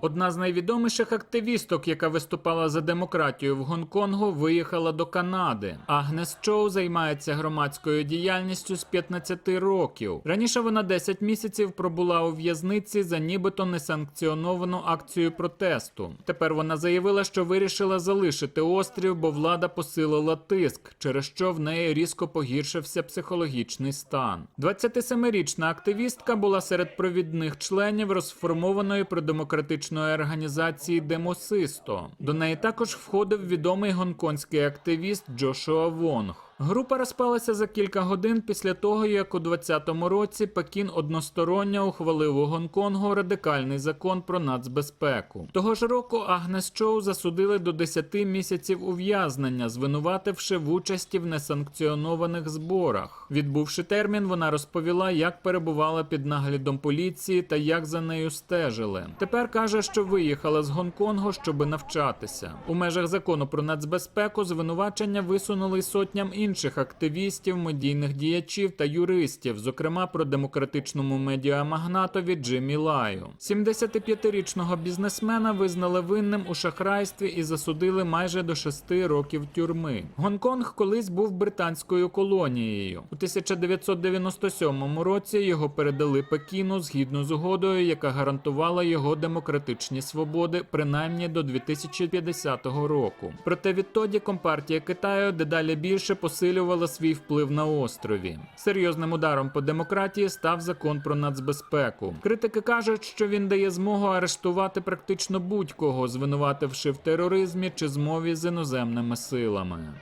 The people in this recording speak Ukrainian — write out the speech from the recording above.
Одна з найвідоміших активісток, яка виступала за демократію в Гонконгу, виїхала до Канади. Агнес Чоу займається громадською діяльністю з 15 років. Раніше вона 10 місяців пробула у в'язниці за нібито несанкціоновану акцію протесту. Тепер вона заявила, що вирішила залишити острів, бо влада посилила тиск, через що в неї різко погіршився психологічний стан. 27-річна активістка була серед провідних членів розформованої продемократичної організації Демосисто. До неї також входив відомий гонконгський активіст Джошуа Вонг. Група розпалася за кілька годин після того, як у 2020 році Пекін односторонньо ухвалив у Гонконгу радикальний закон про нацбезпеку. Того ж року Агнес Чоу засудили до 10 місяців ув'язнення, звинувативши в участі в несанкціонованих зборах. Відбувши термін, вона розповіла, як перебувала під наглядом поліції та як за нею стежили. Тепер каже, що виїхала з Гонконгу, щоби навчатися. У межах закону про нацбезпеку звинувачення висунули сотням інших активістів, медійних діячів та юристів, зокрема про демократичному медіамагнатові Джиммі Лаю. 75-річного бізнесмена визнали винним у шахрайстві і засудили майже до 6 років тюрми. Гонконг колись був британською колонією. У 1997 році його передали Пекіну згідно з угодою, яка гарантувала його демократичні свободи принаймні до 2050 року. Проте відтоді компартія Китаю дедалі більше посилювала свій вплив на острові. Серйозним ударом по демократії став закон про нацбезпеку. Критики кажуть, що він дає змогу арештувати практично будь-кого, звинувативши в тероризмі чи змові з іноземними силами.